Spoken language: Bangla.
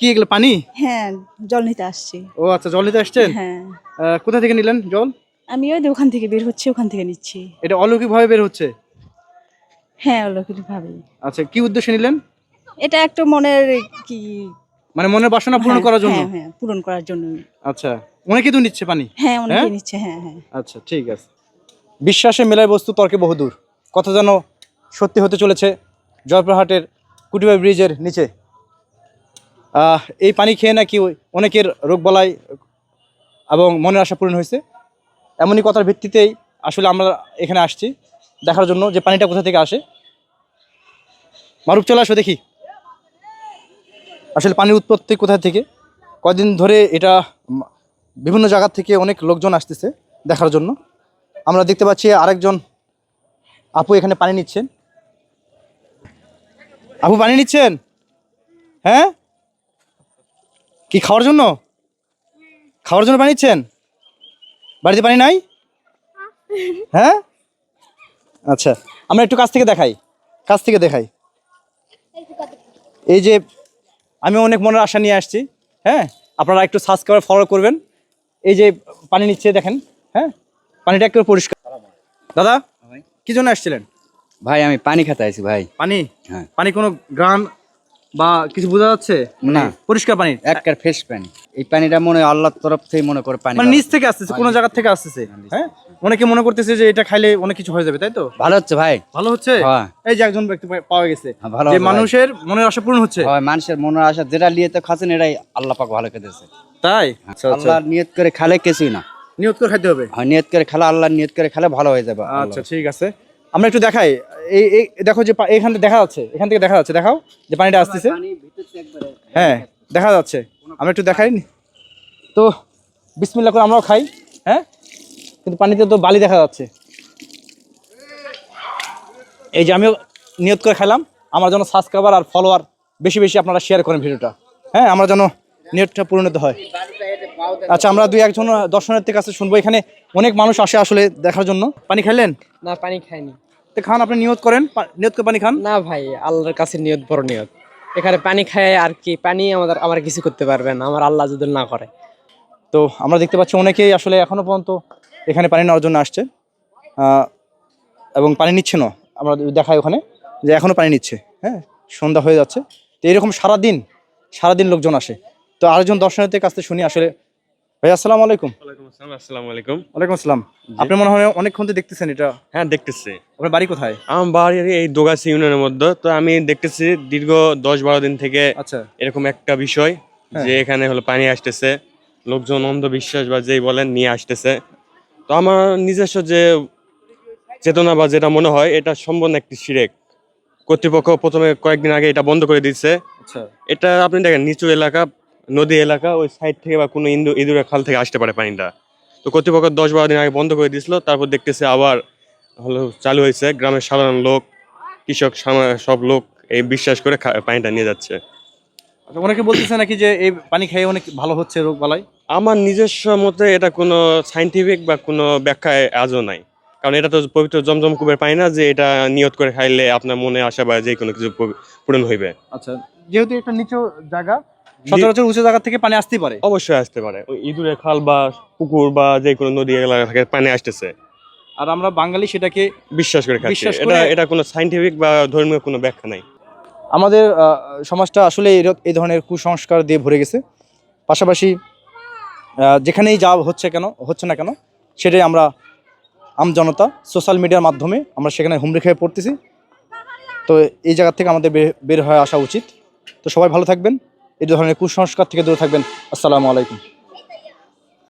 কি এগুলো পানি? হ্যাঁ জল নিতে আসছি। ও আচ্ছা জল নিতে আসছেন? হ্যাঁ। কোথা থেকে নিলেন জল? আমি ওই ওখান থেকে বের হচ্ছে ওখান থেকে নিচ্ছি। এটা অলৌকিক ভাবে বের হচ্ছে? হ্যাঁ অলৌকিক ভাবে আচ্ছা কি উদ্দেশ্যে নিলেন? এটা একটু মনের কি মানে মনের বাসনা পূরণ হ্যাঁ, করার জন্য? হ্যাঁ হ্যাঁ পূরণ করার জন্য। আচ্ছা অনেকে তো নিচ্ছে পানি? হ্যাঁ অনেকে হ্যাঁ? নিচ্ছে হ্যাঁ হ্যাঁ। আচ্ছা ঠিক আছে। বিশ্বাসে মেলায় বস্তু তর্কে বহুদূর। কথা যেন সত্যি হতে চলেছে জয়পুরহাটের কুটিবাই ব্রিজের নিচে। এই পানি খেয়ে নাকি অনেকের রোগবালাই এবং মনের আশা পূরণ হয়েছে। এমনই কথার ভিত্তিতেই আসলে আমরা এখানে আসছি দেখার জন্য যে পানিটা কোথা থেকে আসে। মারুপ চলে আসো দেখি। আসলে পানির উৎপত্তি কোথা থেকে? কদিন ধরে এটা বিভিন্ন জায়গা থেকে অনেক লোকজন আসতেছে দেখার জন্য। আমরা দেখতে পাচ্ছি আরেকজন আপু এখানে পানি নিচ্ছেন। আপু, পানি নিচ্ছেন? হ্যাঁ? কি খাওয়ার জন্য? খাওয়ার জন্য পানি নিচ্ছেন বাড়িতে পানি নাই? হ্যাঁ? আচ্ছা আমরা একটু কাছ থেকে দেখাই। কাছ থেকে দেখাই। এই যে আমি অনেক মনের আশা নিয়ে আসছি হ্যাঁ? আপনারা একটু সাবস্ক্রাইব ফলো করবেন। এই যে পানি নিচ্ছে দেখেন হ্যাঁ? পানিটা একটু পরিষ্কার। দাদা কি জন্য আসছিলেন? ভাই আমি পানি খেতে আছি ভাই। পানি? হ্যাঁ। পানি কোনো গ্রান বা কিছু বোঝা যাচ্ছে? না। পরিষ্কার পানি? একটার ফ্রেশ পানি। এই পানিটা মনে হয় আল্লাহর তরফ থেকে মনে করে পানি মানে নিচ থেকে আসতেছে কোনো জায়গা থেকে আসতেছে। হ্যাঁ? অনেকে মনে করতেছে যে এটা খাইলে অনেক কিছু হয়ে যাবে তাই তো? ভালো হচ্ছে ভাই। ভালো হচ্ছে? হ্যাঁ। এই যে একজন ব্যক্তি পাওয়া গেছে হ্যাঁ, যে মানুষের মনের আশা পূরণ হচ্ছে? হয় মানুষের মনের আশা যেটা নিয়ে তো খাচ্ছেন এটাই আল্লাহ পাক ভালো খেতেছে তাই? আল্লাহ নিয়ত করে খালে কিছুই না। নিয়ত করে খাইতে হবে? হয় নিয়ত করে খেলা আল্লাহ নিয়ত করে খেলে ভালো হয়ে যাবে। আচ্ছা ঠিক আছে। আমরা একটু দেখাই। এই এই দেখো যে এখান থেকে দেখা যাচ্ছে এখান থেকে দেখা যাচ্ছে দেখাও যে পানিটা আসতেছে। হ্যাঁ দেখা যাচ্ছে। আমরা একটু দেখাই নি। তো বিসমিল্লা করে আমরাও খাই হ্যাঁ? কিন্তু পানিতে তো বালি দেখা যাচ্ছে। এই যে আমিও নিয়ত করে খেলাম আমার জন্য সাবস্ক্রাইবার আর ফলোয়ার বেশি বেশি আপনারা শেয়ার করেন ভিডিওটা। হ্যাঁ আমরা যেন নিয়তটা পূরণিত হয়। আচ্ছা আমরা দুই একজন দর্শনার্থীর কাছে শুনব এখানে অনেক মানুষ আসে আসলে দেখার জন্য। পানি খাইলেন? না পানি খাইনি। তো খান আপনি নিয়ত করেন? নিয়ত করে পানি খান? না ভাই আল্লাহর কাছে নিয়ত বড় নিয়ত। এখানে পানি খায় আর কি পানি আমাদের আমার কিছু করতে পারবে না আমার আল্লাহ যদি না করে। তো আমরা দেখতে পাচ্ছি অনেকেই আসলে এখনও পর্যন্ত এখানে পানি নেওয়ার জন্য আসছে। এবং পানি নিচ্ছে না। আমরা দেখাই ওখানে যে এখনও পানি নিচ্ছে। হ্যাঁ সন্ধ্যা হয়ে যাচ্ছে। তো এরকম সারাদিন সারাদিন লোকজন আসে। তো আরেকজন দর্শনার্থীর কাছ থেকে শুনি আসলে ভাই আসসালামু আলাইকুম। ওয়ালাইকুম আসসালামু আলাইকুম। ওয়ালাইকুম আসসালাম। আপনি মনে হয় অনেকক্ষণ তো দেখতেছেন এটা? হ্যাঁ দেখতেছি। আপনার বাড়ি কোথায়? আমার বাড়ি এই দোগাছি ইউনিয়নের মধ্যে। তো আমি দেখতেছি দীর্ঘ দশ বারো দিন থেকে আচ্ছা। এরকম একটা বিষয় হ্যাঁ। যে এখানে হলো পানি আসতেছে লোকজন অন্ধবিশ্বাস বা যেই বলেন নিয়ে আসতেছে। তো আমার নিজস্ব যে চেতনা বা যেটা মনে হয় এটা সম্পূর্ণ একটি সিরেক। কর্তৃপক্ষ প্রথমে কয়েকদিন আগে এটা বন্ধ করে দিচ্ছে এটা আপনি দেখেন নিচু এলাকা নদী এলাকা ওই সাইড থেকে বা কোনো ইন্দু ইঁদুরের খাল থেকে আসতে পারে পানিটা। তো কর্তৃপক্ষ দশ বারো দিন আগে বন্ধ করে দিয়েছিল তারপর দেখতেছে আবার হলো চালু হয়েছে। গ্রামের সাধারণ লোক কৃষক সব লোক এই বিশ্বাস করে পানিটা নিয়ে যাচ্ছে। আচ্ছা অনেকে বলতেছে নাকি যে এই পানি খেয়ে অনেক ভালো হচ্ছে রোগ বালাই? আমার নিজস্ব মতে এটা কোনো সাইন্টিফিক বা কোনো ব্যাখ্যায় আজও নাই। কারণ এটা তো পবিত্র জমজম কুবের পানি না যে এটা নিয়ত করে খাইলে আপনার মনে আসা বা যে কোনো কিছু পূরণ হইবে। আচ্ছা যেহেতু একটা নিচু জায়গা সচরাচর উঁচু জায়গা থেকে পানি আসতে পারে। অবশ্যই আসতে পারে। ওই ইঁদুরের খাল বা পুকুর বা যে কোনো নদী এলাকা থেকে পানি আসতেছে। আর আমরা বাঙালি সেটাকে বিশ্বাস করে খাচ্ছি। এটা এটা কোনো সাইন্টিফিক বা ধর্মীয় কোনো ব্যাখ্যা নাই। আমাদের সমাজটা আসলে এই ধরনের কুসংস্কার দিয়ে ভরে গেছে। পাশাপাশি যেখানেই যা হচ্ছে কেন হচ্ছে না কেন সেটাই আমরা আম জনতা সোশ্যাল মিডিয়ার মাধ্যমে আমরা সেখানে হুমড়ি খেয়ে পড়তেছি। তো এই জায়গা থেকে আমাদের বের হয়ে আসা উচিত। তো সবাই ভালো থাকবেন। এই ধরনের কুসংস্কার থেকে দূরে থাকবেন। আসসালামু আলাইকুম।